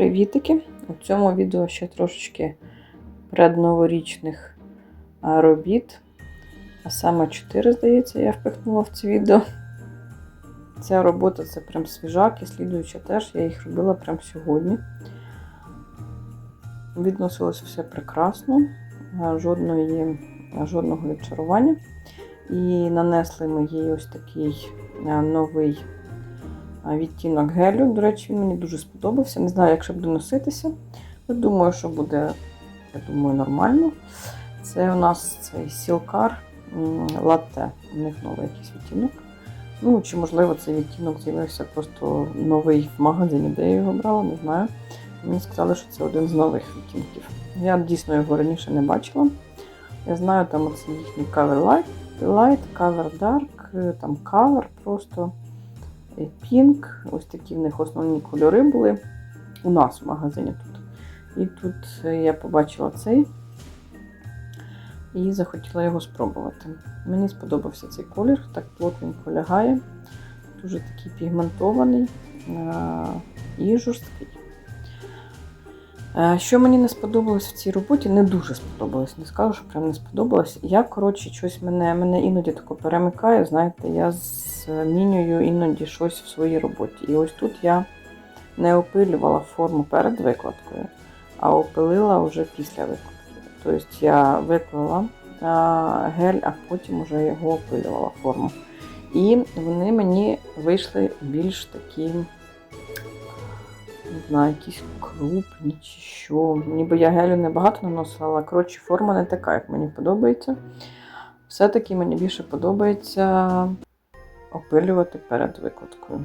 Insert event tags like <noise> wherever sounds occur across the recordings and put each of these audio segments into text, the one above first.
Привітики! У цьому відео ще трошечки предноворічних робіт. А саме 4, здається, я впихнула в це відео. Ця робота це прям свіжак і слідуюча теж. Я їх робила прям сьогодні. Відносилось все прекрасно, жодної, жодного відчарування. І нанесли ми їй ось такий новий відтінок гелю. До речі, він мені дуже сподобався. Не знаю, як ще буде носитися. Думаю, що буде, я думаю, нормально. Це у нас цей сілкар латте. У них новий якийсь відтінок. Ну, чи, можливо, цей відтінок з'явився просто новий в магазині, де я його брала, не знаю. Мені сказали, що це один з нових відтінків. Я дійсно його раніше не бачила. Я знаю, там оце їхній Cover Light, Light, Cover Dark, там Cover просто. Pink. Ось такі в них основні кольори були у нас в магазині тут. І тут я побачила цей і захотіла його спробувати. Мені сподобався цей колір, так плотненько лягає, дуже такий пігментований і жорсткий. Що мені не сподобалось в цій роботі, не дуже сподобалось, не скажу, що прям не сподобалось. Я, коротше, щось мене мене іноді тако перемикає, знаєте, я змінюю іноді щось в своїй роботі. І ось тут я не опилювала форму перед викладкою, а опилила вже після викладки. Тобто я виклала гель, а потім вже його опилювала форму. І вони мені вийшли більш такі знаю, якісь крупні чи що. Ніби я гелю небагато наносила, але коротше, форма не така, як мені подобається. Все-таки мені більше подобається опилювати перед викладкою.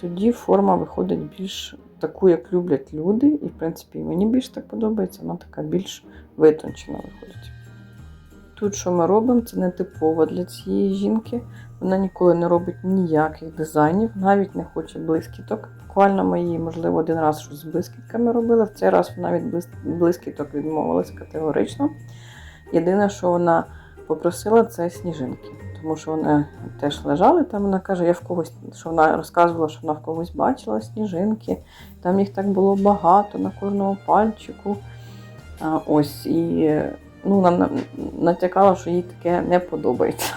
Тоді форма виходить більш таку, як люблять люди, і, в принципі, мені більш так подобається, вона така більш витончена виходить. Тут, що ми робимо, це не типово для цієї жінки. Вона ніколи не робить ніяких дизайнів, навіть не хоче блискіток. Буквально ми її, можливо, один раз щось з блискітками робили. В цей раз вона від блискіток відмовилась категорично. Єдине, що вона попросила, це сніжинки. Тому що вони теж лежали там. Вона каже, я в когось, що вона розказувала, що вона в когось бачила сніжинки. Там їх так було багато на кожному пальчику. А, Ось і ну, вона натякала, що їй таке не подобається.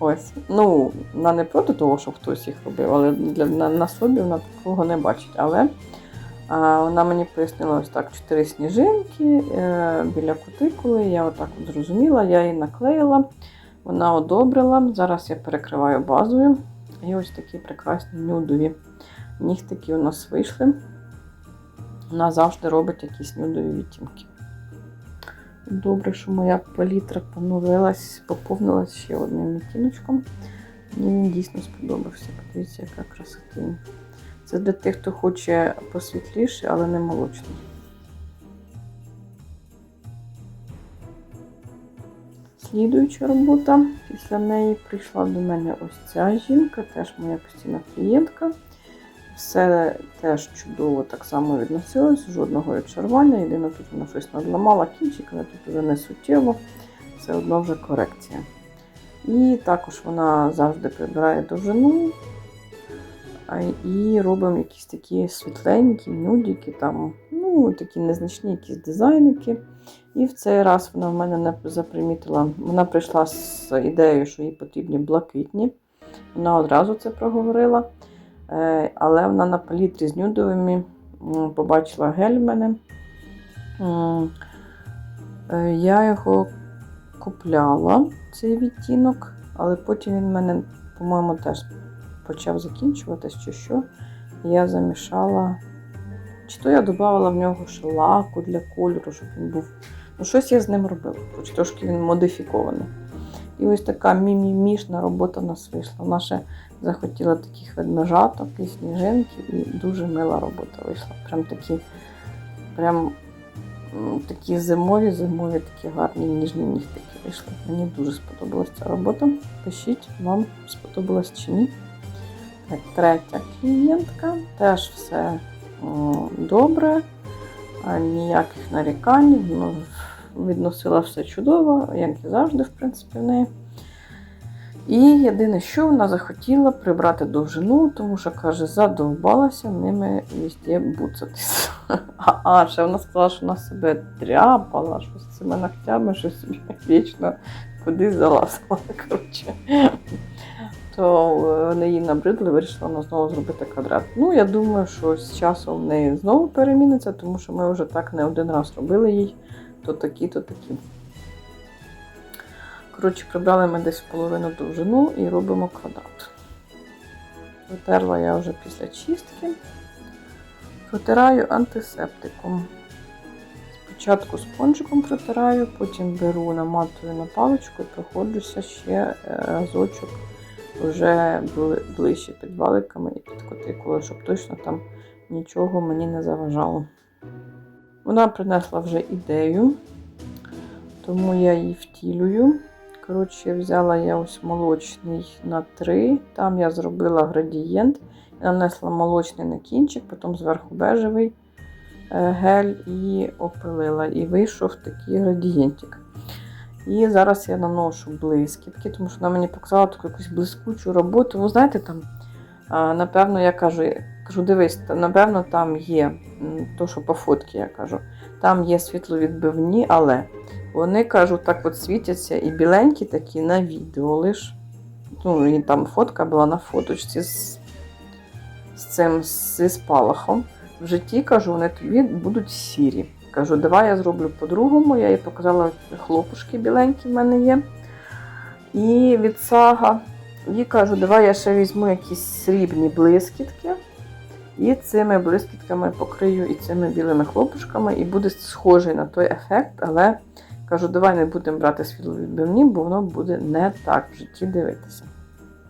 Ось. Ну, вона не проти того, щоб хтось їх робив, але для, на, на собі вона такого не бачить. Але а, вона мені пояснила ось так: чотири сніжинки е, біля кутикули. Я отак от зрозуміла, я її наклеїла, вона одобрила. Зараз я перекриваю базою. І ось такі прекрасні нюдові нігтики у нас вийшли. Вона завжди робить якісь нюдові відтінки. Добре, що моя палітра поновилась, поповнилась ще одним відтіночком. Мені він дійсно сподобався. Подивіться, яка красота. Це для тих, хто хоче посвітліше, але не молочний. Слідуюча робота. Після неї прийшла до мене ось ця жінка, теж моя постійна клієнтка. Все теж чудово так само відносилось, жодного відчарування. Єдине, тут вона щось надламала кінчик, але тут вже не суттєво, все одно вже корекція. І також вона завжди прибирає довжину. І робимо якісь такі світленькі, нюдики, там, ну, такі незначні якісь дизайники. І в цей раз вона в мене не запримітила. Вона прийшла з ідеєю, що їй потрібні блакитні. Вона одразу це проговорила. Е, але вона на палітрі з нюдовими побачила гель в мене. Е, я його купляла, цей відтінок, але потім він в мене, по-моєму, теж почав закінчуватись, чи що. Я замішала. Чи то я додавала в нього ще лаку для кольору, щоб він був. Ну, щось я з ним робила, хоч трошки він модифікований. І ось така мімімішна робота у нас вийшла. Вона ще захотіла таких ведмежаток і сніжинки, і дуже мила робота вийшла. Прям такі прям такі зимові, зимові, такі гарні ніжні нігтики вийшли. Мені дуже сподобалася ця робота. Пишіть, вам сподобалось чи ні. Третя клієнтка, теж все добре, ніяких нарікань. Ну, Відносила все чудово, як і завжди, в принципі, в неї. І єдине, що вона захотіла прибрати довжину, тому що каже, задовбалася ними везде буцатись. <laughs> А, ще вона сказала, що вона себе тряпала, що з цими ногтями щось вічно кудись залазила. <laughs> Коротше. То е, вони їй набридли, вирішила вона знову зробити квадрат. Ну, я думаю, що з часом в неї знову переміниться, тому що ми вже так не один раз робили їй то такі, то такі. Коротше, прибрали ми десь половину довжину і робимо квадрат. Витерла я вже після чистки. Протираю антисептиком. Спочатку спонжиком протираю, потім беру, наматую на паличку і проходжуся ще е, разочок вже ближче під валиками і під котикулою, щоб точно там нічого мені не заважало. Вона принесла вже ідею, тому я її втілюю. Коротше, взяла я ось молочний на 3, там я зробила градієнт, нанесла молочний на кінчик, потім зверху бежевий е, гель і опилила. І вийшов такий градієнтик. І зараз я наношу блискітки, тому що вона мені показала таку якусь блискучу роботу. Ви знаєте, там, напевно, я кажу, кажу, дивись, напевно, там є то, що по фотки я кажу, там є світловідбивні, але вони кажу, так от світяться і біленькі такі на відео лиш. Ну, і там фотка була на фоточці з, з цим зі спалахом. В житті кажу, вони тобі будуть сірі. Кажу, давай я зроблю по-другому. Я їй показала хлопушки біленькі в мене є. І від сага. І кажу, давай я ще візьму якісь срібні блискітки. І цими блискітками покрию і цими білими хлопушками, і буде схожий на той ефект, але кажу, давай не будемо брати світловідбивні, бо воно буде не так в житті дивитися.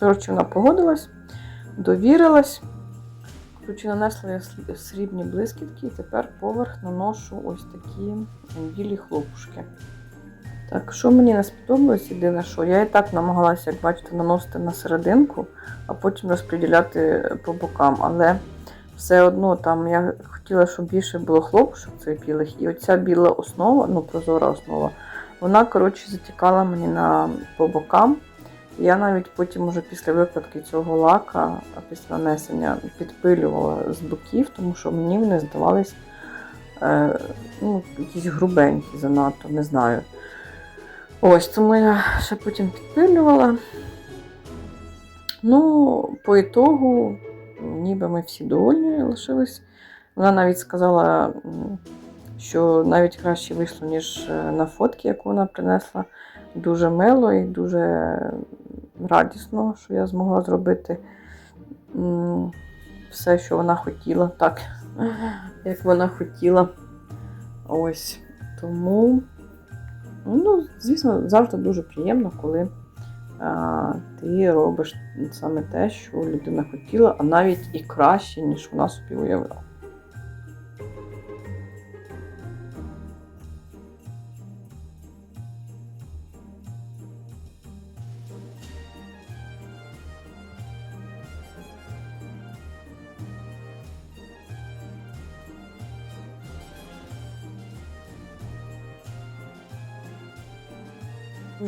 Коротше, вона погодилась, довірилась. Коротше, нанесла я срібні блискітки, і тепер поверх наношу ось такі білі хлопушки. Так, що мені не сподобалось, єдине, що я і так намагалася, як бачите, наносити на серединку, а потім розподіляти по бокам. Але все одно там я хотіла, щоб більше було хлопушок цих білих, і оця біла основа, ну прозора основа, вона, коротше, затікала мені на, по бокам. Я навіть потім, уже після викладки цього лака, після нанесення, підпилювала з боків, тому що мені вони здавались е, ну, якісь грубенькі занадто, не знаю. Ось, тому я ще потім підпилювала. Ну, по ітогу, ніби ми всі довольні лишились. Вона навіть сказала, що навіть краще вийшло, ніж е, на фотки, яку вона принесла. Дуже мило і дуже радісно, що я змогла зробити все, що вона хотіла, так, як вона хотіла. Ось. Тому, ну, звісно, завжди дуже приємно, коли а, ти робиш саме те, що людина хотіла, а навіть і краще, ніж вона собі уявляла.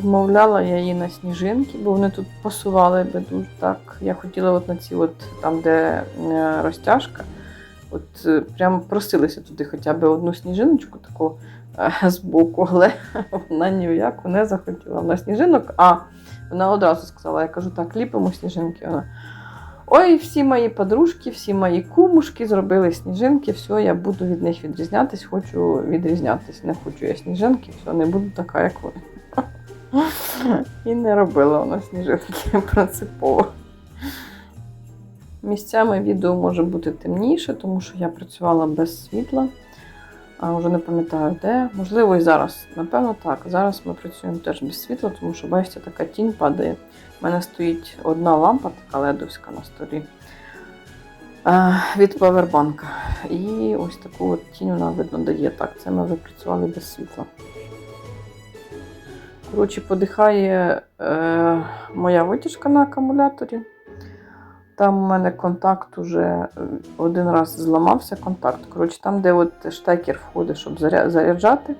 Вмовляла я її на сніжинки, бо вони тут пасували би дуже так. Я хотіла от на ці, от там, де е, розтяжка, от е, прямо просилася туди хоча б одну сніжиночку таку е, з боку, але вона ні в яку не захотіла. Вона сніжинок, а вона одразу сказала: я кажу, так, ліпимо сніжинки. Вона. Ой, всі мої подружки, всі мої кумушки зробили сніжинки, все, я буду від них відрізнятись, хочу відрізнятись. Не хочу я сніжинки, все, не буду така, як вони. І не робила вона сніжинки <laughs> принципово. Місцями відео може бути темніше, тому що я працювала без світла. А вже не пам'ятаю де. Можливо, і зараз. Напевно, так. Зараз ми працюємо теж без світла, тому що, бачите, така тінь падає. У мене стоїть одна лампа, така ледовська на столі е, від павербанка. І ось таку от тінь вона видно дає. Так, це ми вже працювали без світла. Коротше, подихає е, моя витяжка на акумуляторі. Там у мене контакт уже е, один раз зламався контакт. Коротше, там, де от штекер входить, щоб заряджати.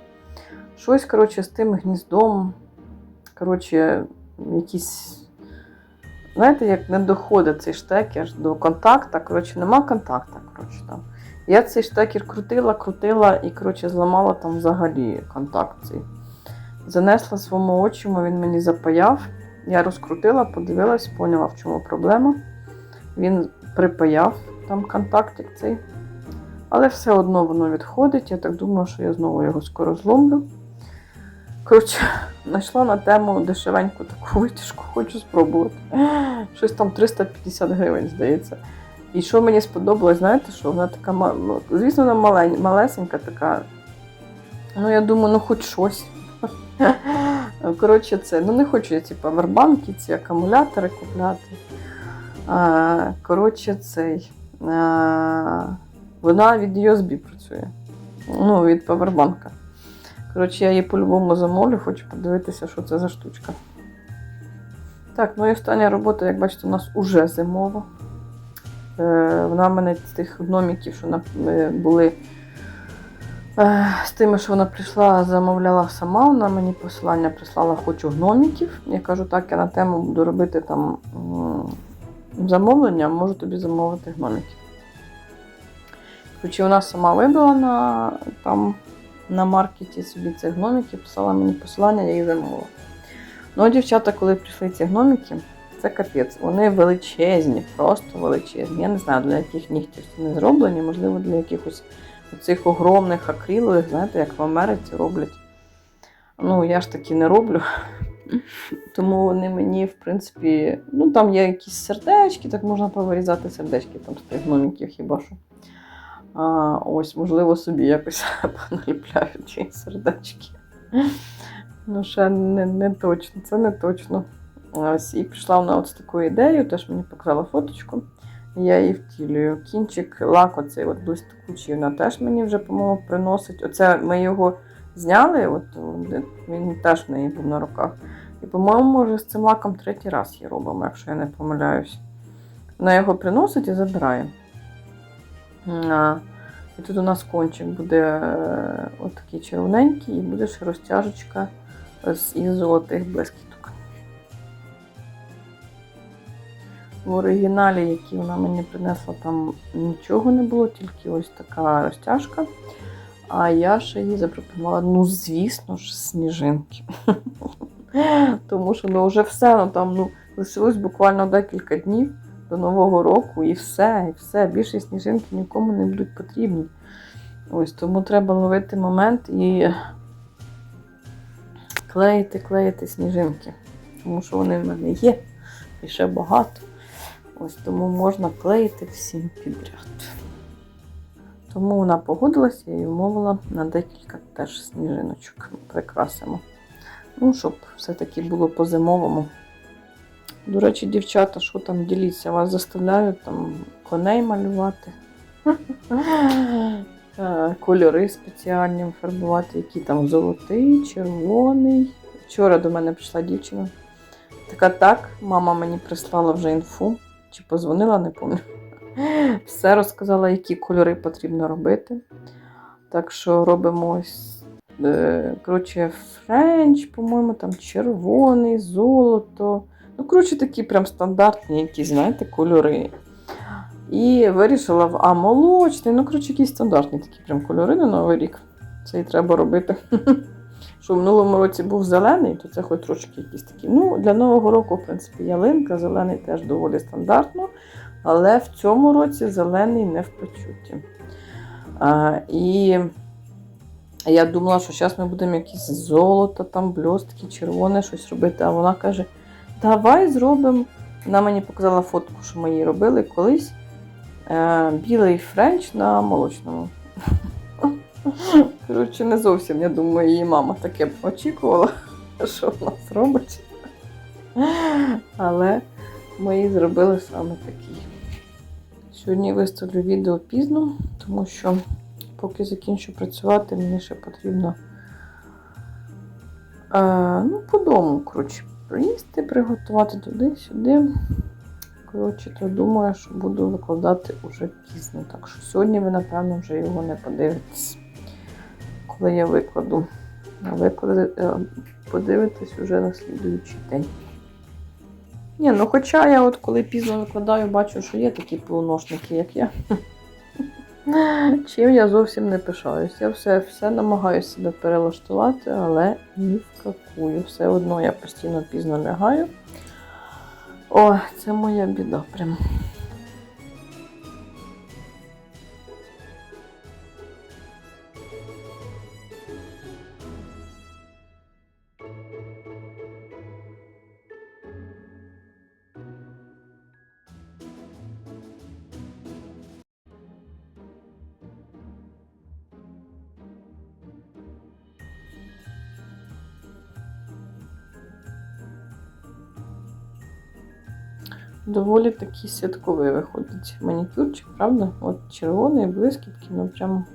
Щось коротше, з тим гніздом. Коротше, якісь знаєте, як не доходить цей штекер до контакта. Коротше, нема контакта. Коротше, там. Я цей штекер крутила, крутила і коротше, зламала там взагалі контакт цей. Занесла своєму очиму, він мені запаяв. Я розкрутила, подивилась, поняла, в чому проблема. Він припаяв там контактик цей. Але все одно воно відходить. Я так думаю, що я знову його скоро зломлю. Коротше, <laughs> знайшла на тему дешевеньку таку витяжку, хочу спробувати. <laughs> Щось там 350 гривень, здається. І що мені сподобалось, знаєте, що вона така, ну, звісно, вона малень, малесенька така. Ну, я думаю, ну хоч щось. <laughs> Коротше, це, ну не хочу я ці павербанки, ці акумулятори купляти. Коротше, цей. Вона від USB працює. Ну, від павербанка. Коротше, я її по-любому замовлю, хочу подивитися, що це за штучка. Так, ну і остання робота, як бачите, у нас уже зимова. Е, вона в мене з тих гноміків, що е, були з тими, що вона прийшла, замовляла сама. Вона мені посилання прислала хочу гноміків. Я кажу, так, я на тему буду робити там замовлення, можу тобі замовити гноміків. Коротше, вона сама вибрала на, там, на маркеті собі цих гноміків, писала мені посилання, я їх замовила. Ну, дівчата, коли прийшли ці гноміки, це капець. Вони величезні, просто величезні. Я не знаю, для яких нігтів вони зроблені, можливо, для якихось оцих огромних акрилових, знаєте, як в Америці роблять. Ну, я ж таки не роблю. <laughs> Тому вони мені, в принципі, ну там є якісь сердечки, так можна повирізати сердечки там з тих гноміків хіба що. А, ось, можливо, собі якось <laughs> поналіпляю ті сердечки. Ну, ще не, не точно, це не точно. Ось, і пішла вона от з такою ідеєю, теж мені показала фоточку. Я її втілюю. Кінчик лак, оцей от блискучий, вона теж мені вже, по-моєму, приносить. Оце ми його зняли, от він теж в неї був на руках. І, по-моєму, вже з цим лаком третій раз її робимо, якщо я не помиляюсь. Вона його приносить і забирає. І тут у нас кончик буде е, отакий червоненький, і буде ще розтяжечка із золотих блискіток. В оригіналі, який вона мені принесла, там нічого не було, тільки ось така розтяжка. А я ще їй запропонувала, ну, звісно ж, сніжинки. <laughs> Тому що ну, вже все, ну там ну, лишилось буквально декілька днів до Нового року, і все, і все. Більше сніжинки нікому не будуть потрібні. Ось тому треба ловити момент і клеїти, клеїти сніжинки. Тому що вони в мене є і ще багато. Ось тому можна клеїти всім підряд. Тому вона погодилася я її на декілька теж сніжиночок. Прикрасимо. Ну, щоб все-таки було по-зимовому. До речі, дівчата, що там діліться? Вас заставляють там коней малювати. <laughs> Е, Кольори спеціальні фарбувати, які там золотий, червоний. Вчора до мене прийшла дівчина. Така так, мама мені прислала вже інфу, чи позвонила, не пам'ятаю. <laughs> Все розказала, які кольори потрібно робити. Так що робимо ось, е, коротше, френч, по-моєму, там червоний, золото. Ну, коротше, такі прям стандартні, якісь, знаєте, кольори. І вирішила в А молочний. Ну, коротше, якісь стандартні такі прям кольори на Новий рік. Це і треба робити. <laughs> Що в минулому році був зелений, то це хоч трошки якісь такі. Ну, для Нового року, в принципі, ялинка, зелений теж доволі стандартно. Але в цьому році зелений не в почутті. А, і я думала, що зараз ми будемо якісь золото, там, блістки, червоне щось робити. А вона каже: давай зробимо. Вона мені показала фотку, що ми її робили колись. Е, білий френч на молочному. Коротше, не зовсім, я думаю, її мама таке очікувала, <laughs> що в нас робить. Але ми її зробили саме такий. Сьогодні виставлю відео пізно, тому що поки закінчу працювати, мені ще потрібно е, ну, по дому, коротше, приїсти, приготувати туди-сюди. Коротше, то думаю, що буду викладати уже пізно. Так що сьогодні ви, напевно, вже його не подивитесь, коли я викладу. А виклади, е, подивитесь уже на слідуючий день. Ні, ну хоча я от коли пізно викладаю, бачу, що є такі полуношники, як я. Чим я зовсім не пишаюсь. Я все, все намагаюся себе перелаштувати, але ні в какую. Все одно я постійно пізно лягаю. О, це моя біда прям. Доволі такий святковий виходить манікюрчик, правда? От червоний, блискітки, ну прям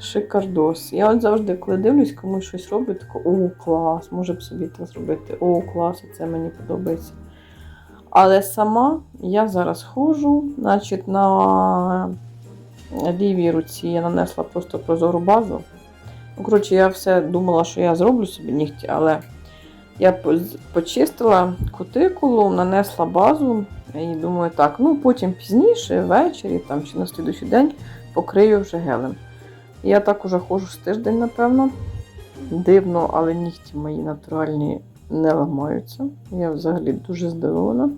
шикардос. Я от завжди, коли дивлюсь, комусь щось робить, тако, о, клас, може б собі так зробити. О, клас, це мені подобається. Але сама я зараз ходжу, значить, на лівій руці я нанесла просто прозору базу. Ну, коротше, я все думала, що я зроблю собі нігті, але я почистила кутикулу, нанесла базу і думаю, так, ну потім пізніше, ввечері там, чи на слідуючий день покрию вже гелем. Я так уже ходжу з тиждень, напевно. Дивно, але нігті мої натуральні не ламаються. Я взагалі дуже здивована.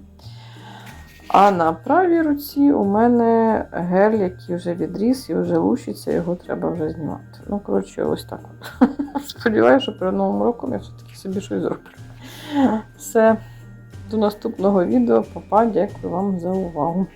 А на правій руці у мене гель, який вже відріс і вже лущиться, його треба вже знімати. Ну, коротше, ось так. от. <laughs> Сподіваюся, що перед новим роком я все-таки собі щось зроблю. Все. До наступного відео. Папа, дякую вам за увагу.